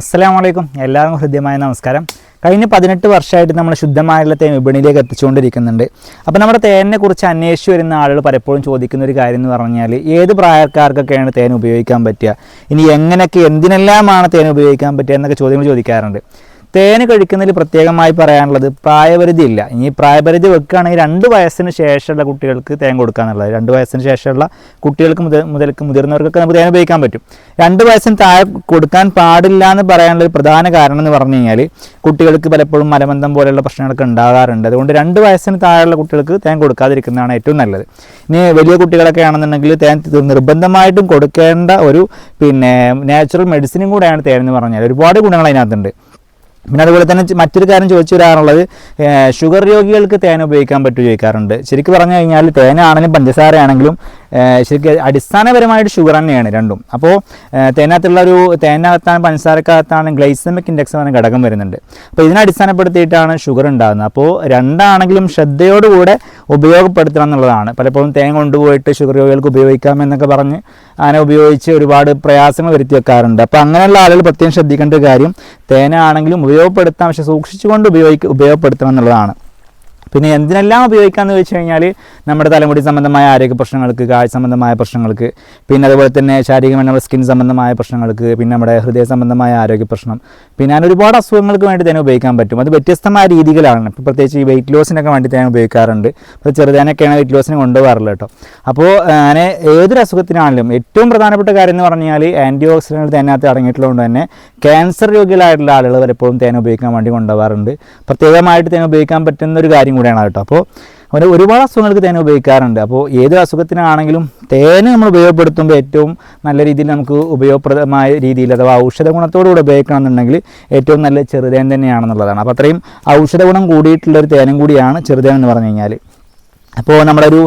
അസ്സലാമു വലൈക്കും എല്ലാവർക്കും ഹൃദ്യമായ നമസ്കാരം. കഴിഞ്ഞ പതിനെട്ട് വർഷമായിട്ട് നമ്മൾ ശുദ്ധമായുള്ള തേൻ വിപണിയിലേക്ക് എത്തിച്ചുകൊണ്ടിരിക്കുന്നുണ്ട്. അപ്പോൾ നമ്മുടെ തേനിനെ കുറിച്ച് അന്വേഷിച്ച് വരുന്ന ആളുകൾ പലപ്പോഴും ചോദിക്കുന്ന ഒരു കാര്യം എന്ന് പറഞ്ഞാൽ ഏത് പ്രായക്കാർക്കൊക്കെയാണ് തേൻ ഉപയോഗിക്കാൻ പറ്റുക? ഇനി എങ്ങനെയൊക്കെ എന്തിനെല്ലാമാണ് തേൻ ഉപയോഗിക്കാൻ പറ്റുക എന്നൊക്കെ ചോദ്യങ്ങൾ ചോദിക്കാറുണ്ട്. തേന് കഴിക്കുന്നതിൽ പ്രത്യേകമായി പറയാനുള്ളത് പ്രായപരിധി ഇല്ല ഇനി പ്രായപരിധി വെക്കുകയാണെങ്കിൽ രണ്ട് വയസ്സിന് ശേഷമുള്ള കുട്ടികൾക്ക് തേൻ കൊടുക്കുക എന്നുള്ളത് രണ്ട് വയസ്സിന് ശേഷമുള്ള കുട്ടികൾക്ക് മുതൽ മുതൽക്ക് മുതിർന്നവർക്കൊക്കെ നമുക്ക് തേൻ ഉപയോഗിക്കാൻ പറ്റും. രണ്ട് വയസ്സിന് താഴെ കൊടുക്കാൻ പാടില്ല എന്ന് പറയാനുള്ള ഒരു പ്രധാന കാരണം എന്ന് പറഞ്ഞു കഴിഞ്ഞാൽ കുട്ടികൾക്ക് പലപ്പോഴും മലബന്ധം പോലെയുള്ള പ്രശ്നങ്ങളൊക്കെ ഉണ്ടാകാറുണ്ട്. അതുകൊണ്ട് രണ്ട് വയസ്സിന് താഴെയുള്ള കുട്ടികൾക്ക് തേൻ കൊടുക്കാതിരിക്കുന്നതാണ് ഏറ്റവും നല്ലത്. ഇനി വലിയ കുട്ടികളൊക്കെ ആണെന്നുണ്ടെങ്കിൽ തേൻ നിർബന്ധമായിട്ടും കൊടുക്കേണ്ട ഒരു പിന്നെ നാച്ചുറൽ മെഡിസിനും കൂടെയാണ് തേൻ എന്ന് പറഞ്ഞാൽ ഒരുപാട് ഗുണങ്ങൾ അതിനകത്തുണ്ട്. പിന്നെ അതുപോലെ തന്നെ മറ്റൊരു കാര്യം ചോദിച്ചു വരാറുള്ളത് ഷുഗർ രോഗികൾക്ക് തേൻ ഉപയോഗിക്കാൻ പറ്റുമോ ചോദിക്കാറുണ്ട്. ശരിക്കും പറഞ്ഞു കഴിഞ്ഞാൽ തേനാണെങ്കിലും പഞ്ചസാരയാണെങ്കിലും ശരിക്കും അടിസ്ഥാനപരമായിട്ട് ഷുഗർ തന്നെയാണ് രണ്ടും. അപ്പോൾ തേനകത്തുള്ള ഒരു തേനകത്താണ് പഞ്ചസാരക്കകത്താണ് ഗ്ലൈസമിക് ഇൻഡെക്സ് എന്ന ഘടകം വരുന്നുണ്ട്. അപ്പോൾ ഇതിനെ അടിസ്ഥാനപ്പെടുത്തിയിട്ടാണ് ഷുഗർ ഉണ്ടാകുന്നത്. അപ്പോൾ രണ്ടാണെങ്കിലും ശ്രദ്ധയോടുകൂടെ ഉപയോഗപ്പെടുത്തണം എന്നുള്ളതാണ്. പലപ്പോഴും തേങ്ങ കൊണ്ടുപോയിട്ട് ഷുഗർ രോഗികൾക്ക് ഉപയോഗിക്കാം എന്നൊക്കെ പറഞ്ഞ് അങ്ങനെ ഉപയോഗിച്ച് ഒരുപാട് പ്രയാസങ്ങൾ വരുത്തി വെക്കാറുണ്ട്. അപ്പോൾ അങ്ങനെയുള്ള ആളുകൾ പ്രത്യേകം ശ്രദ്ധിക്കേണ്ട ഒരു കാര്യം തേനാണെങ്കിലും ഉപയോഗപ്പെടുത്താം പക്ഷേ സൂക്ഷിച്ചുകൊണ്ട് ഉപയോഗിക്കുക ഉപയോഗപ്പെടുത്തണം എന്നുള്ളതാണ്. പിന്നെ എന്തിനെല്ലാം ഉപയോഗിക്കാമെന്ന് ചോദിച്ചു കഴിഞ്ഞാൽ നമ്മുടെ തലമുടി സംബന്ധമായ ആരോഗ്യ പ്രശ്നങ്ങൾക്ക് കാഴ്ച സംബന്ധമായ പ്രശ്നങ്ങൾക്ക് പിന്നെ അതുപോലെ തന്നെ ശാരീരികമായ നമ്മുടെ സ്കിൻ സംബന്ധമായ പ്രശ്നങ്ങൾക്ക് പിന്നെ നമ്മുടെ ഹൃദയ സംബന്ധമായ ആരോഗ്യ പ്രശ്നം. പിന്നെ അങ്ങനെ ഒരുപാട് അസുഖങ്ങൾക്ക് വേണ്ടി തന്നെ ഉപയോഗിക്കാൻ പറ്റും. അത് വ്യത്യസ്തമായ രീതികളാണ്. ഇപ്പോൾ പ്രത്യേകിച്ച് ഈ വെയിറ്റ് ലോസിനൊക്കെ വേണ്ടി തേൻ ഉപയോഗിക്കാറുണ്ട്. ഇപ്പോൾ ചെറുതാനൊക്കെയാണ് വെയിറ്റ് ലോസിന് കൊണ്ടുപോകാറുള്ളത് കേട്ടോ. അപ്പോൾ അങ്ങനെ ഏതൊരു അസുഖത്തിനാണെങ്കിലും ഏറ്റവും പ്രധാനപ്പെട്ട കാര്യം എന്ന് പറഞ്ഞാൽ ആന്റി ഓക്സിഡന്റുകൾ തേനകത്ത് അടങ്ങിയിട്ടുള്ളതുകൊണ്ട് തന്നെ ക്യാൻസർ രോഗികളായിട്ടുള്ള ആളുകൾ പലപ്പോഴും തേൻ ഉപയോഗിക്കാൻ വേണ്ടി കൊണ്ടുപോകാറുണ്ട്. പ്രത്യേകമായിട്ട് തേൻ ഉപയോഗിക്കാൻ പറ്റുന്ന ഒരു കാര്യം കൂടിയാണ് കേട്ടോ. അപ്പോൾ അങ്ങനെ ഒരുപാട് അസുഖങ്ങൾക്ക് തേൻ ഉപയോഗിക്കാറുണ്ട്. അപ്പോൾ ഏത് അസുഖത്തിനാണെങ്കിലും തേൻ നമ്മൾ ഉപയോഗപ്പെടുത്തുമ്പോൾ ഏറ്റവും നല്ല രീതിയിൽ നമുക്ക് ഉപയോഗപ്രദമായ രീതിയിൽ അഥവാ ഔഷധ ഗുണത്തോടുകൂടി ഉപയോഗിക്കണം എന്നുണ്ടെങ്കിൽ ഏറ്റവും നല്ല ചെറുതേൻ തന്നെയാണെന്നുള്ളതാണ്. അപ്പോൾ അത്രയും ഔഷധ ഗുണം കൂടിയിട്ടുള്ള ഒരു തേനും കൂടിയാണ് ചെറുതേൻ എന്ന് പറഞ്ഞു കഴിഞ്ഞാൽ അപ്പോൾ നമ്മളൊരു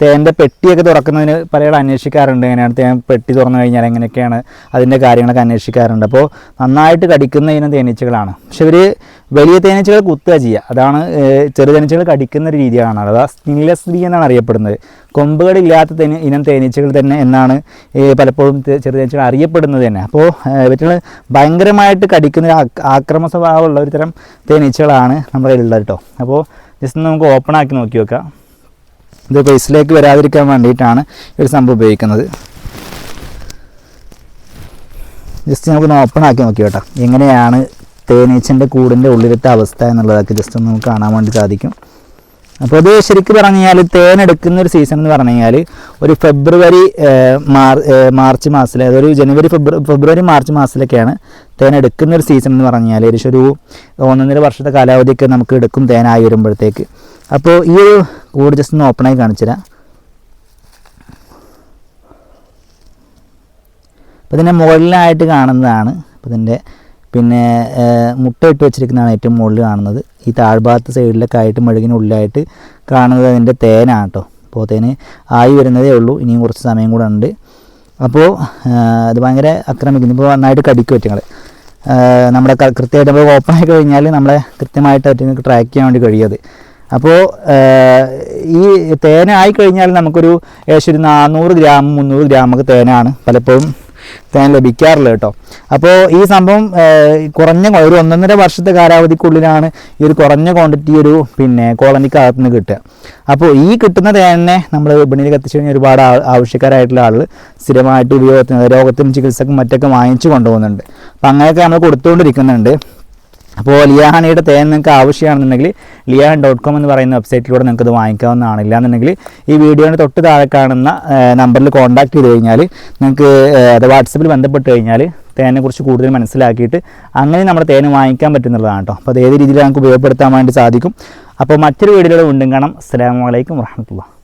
തേന്റെ പെട്ടിയൊക്കെ തുറക്കുന്നതിന് പലരും അന്വേഷിക്കാറുണ്ട്. എങ്ങനെയാണ് തേൻ പെട്ടി തുറന്നു കഴിഞ്ഞാൽ എങ്ങനെയൊക്കെയാണ് അതിന്റെ കാര്യങ്ങളൊക്കെ അന്വേഷിക്കാറുണ്ട്. അപ്പോൾ നന്നായിട്ട് കടിക്കുന്ന ഇനം തേനീച്ചകളാണ്. പക്ഷെ ഇവർ വലിയ തേനീച്ചകൾ കുത്തുക ചെയ്യുക. അതാണ് ചെറു തേനീച്ചകൾ കടിക്കുന്ന ഒരു രീതിയാണ് അതാ സ്കിൻലെസ് ബി എന്നാണ് അറിയപ്പെടുന്നത്. കൊമ്പുകളില്ലാത്ത തേനി ഇനം തേനീച്ചകൾ തന്നെ എന്നാണ് പലപ്പോഴും ചെറു തേനീച്ചകൾ അറിയപ്പെടുന്നത് തന്നെ. അപ്പോൾ ഇവറ്റുകൾ ഭയങ്കരമായിട്ട് കടിക്കുന്ന ആക്രമ സ്വഭാവമുള്ള ഒരു തരം തേനീച്ചകളാണ് നമ്മുടെ കയ്യിലുള്ളത് കേട്ടോ. അപ്പോൾ ജസ്റ്റ് നമുക്ക് ഓപ്പൺ ആക്കി നോക്കി വെക്കാം. ഇത് ഫേസിലേക്ക് വരാതിരിക്കാൻ വേണ്ടിയിട്ടാണ് ഈ ഒരു സംഭവം ഉപയോഗിക്കുന്നത്. ജസ്റ്റ് നമുക്ക് ഓപ്പൺ ആക്കി നോക്കി കേട്ടോ. എങ്ങനെയാണ് തേനീച്ചന്റെ കൂടിന്റെ ഉള്ളിലത്തെ അവസ്ഥ എന്നുള്ളതൊക്കെ ജസ്റ്റ് ഒന്ന് നമുക്ക് കാണാൻ വേണ്ടി സാധിക്കും. അപ്പോൾ അത് ശരിക്കും പറഞ്ഞു കഴിഞ്ഞാൽ തേൻ എടുക്കുന്ന ഒരു സീസൺ എന്ന് പറഞ്ഞു കഴിഞ്ഞാൽ ഒരു ഫെബ്രുവരി മാർ മാർച്ച് മാസത്തിലെ അതൊരു ജനുവരി ഫെബ്രുവരി മാർച്ച് മാസത്തിലൊക്കെയാണ് തേൻ എടുക്കുന്ന ഒരു സീസൺ എന്ന് പറഞ്ഞാൽ ഏകദേശം ഒരു ഒന്നൊന്നര വർഷത്തെ കാലാവധിയൊക്കെ നമുക്ക് എടുക്കും തേനായി വരുമ്പോഴത്തേക്ക്. അപ്പോൾ ഈ ഒരു കൂട് ജസ്റ്റ് ഒന്ന് ഓപ്പണായി കാണിച്ചുതരാം അപ്പോൾ ഇതിന്റെ മുകളിലായിട്ട് കാണുന്നതാണ്. അപ്പോൾ ഇതിന്റെ പിന്നെ മുട്ടയിട്ട് വെച്ചിരിക്കുന്നതാണ് ഏറ്റവും മുകളിൽ കാണുന്നത്. ഈ താഴ്ഭാഗത്ത് സൈഡിലൊക്കെ ആയിട്ട് മെഴുകിനുള്ളിലായിട്ട് കാണുന്നത് അതിന്റെ തേനാണ് കേട്ടോ. അപ്പോൾ തേന് ആയി വരുന്നതേ ഉള്ളൂ. ഇനിയും കുറച്ച് സമയം കൂടെ ഉണ്ട്. അപ്പോൾ അത് ഭയങ്കര ആക്രമിക്കുന്നു ഇപ്പോൾ നന്നായിട്ട് കടിക്കും ഒറ്റങ്ങൾ നമ്മുടെ കൃത്യമായിട്ട് നമ്മൾ ഓപ്പൺ ആയി കഴിഞ്ഞാൽ നമ്മളെ കൃത്യമായിട്ട് ഒറ്റങ്ങൾക്ക് ട്രാക്ക് ചെയ്യാൻ വേണ്ടി കഴിയത്. അപ്പോൾ ഈ തേന ആയി കഴിഞ്ഞാൽ നമുക്കൊരു ഏകദേശം ഒരു നാനൂറ് ഗ്രാം മുന്നൂറ് ഗ്രാമൊക്കെ തേനാണ് പലപ്പോഴും തേൻ ലഭിക്കാറുള്ളത് കേട്ടോ. അപ്പോൾ ഈ സംഭവം കുറഞ്ഞ ഒരു ഒന്നൊന്നര വർഷത്തെ കാലാവധിക്കുള്ളിലാണ് ഈ ഒരു കുറഞ്ഞ ക്വാണ്ടിറ്റി ഒരു പിന്നെ കോളനിക്കകത്ത് നിന്ന് കിട്ടുക. അപ്പോൾ ഈ കിട്ടുന്ന തേനെ നമ്മൾ വിപണിയിൽ എത്തിച്ചു കഴിഞ്ഞാൽ ഒരുപാട് ആവശ്യക്കാരായിട്ടുള്ള ആളുകൾ സ്ഥിരമായിട്ട് ഉപയോഗത്തിന് രോഗത്തിനും ചികിത്സക്കും മറ്റൊക്കെ വാങ്ങിച്ചു കൊണ്ടുപോകുന്നുണ്ട്. അപ്പോൾ അങ്ങനെയൊക്കെ നമ്മൾ കൊടുത്തുകൊണ്ടിരിക്കുന്നുണ്ട് അപ്പോൾ ലിയാഹണിയുടെ തേൻ നിങ്ങൾക്ക് ആവശ്യമാണെന്നുണ്ടെങ്കിൽ ലിയാഹൻ ഡോട്ട് കോം എന്ന് പറയുന്ന വെബ്സൈറ്റിലൂടെ നിങ്ങൾക്ക് ഇത് വാങ്ങിക്കാവുന്നതാണ് ഇല്ലാന്നുണ്ടെങ്കിൽ ഈ വീഡിയോയുടെ തൊട്ട് താഴെ കാണുന്ന നമ്പറിൽ കോൺടാക്ട് ചെയ്ത് കഴിഞ്ഞാൽ നിങ്ങൾക്ക് അത് വാട്സപ്പിൽ ബന്ധപ്പെട്ട് കഴിഞ്ഞാൽ തേനെ കുറിച്ച് കൂടുതൽ മനസ്സിലാക്കിയിട്ട് അങ്ങനെ നമ്മുടെ തേൻ വാങ്ങിക്കാൻ പറ്റുന്നുള്ളതാണ് കേട്ടോ. അപ്പോൾ അത് ഏത് രീതിയിൽ നമുക്ക് ഉപയോഗപ്പെടുത്താൻ വേണ്ടി സാധിക്കും. അപ്പോൾ മറ്റൊരു വീഡിയോയിലൂടെ ഉണ്ടും കാണാം. അസ്സാം വലൈക്കും വാഹമത്തുള്ള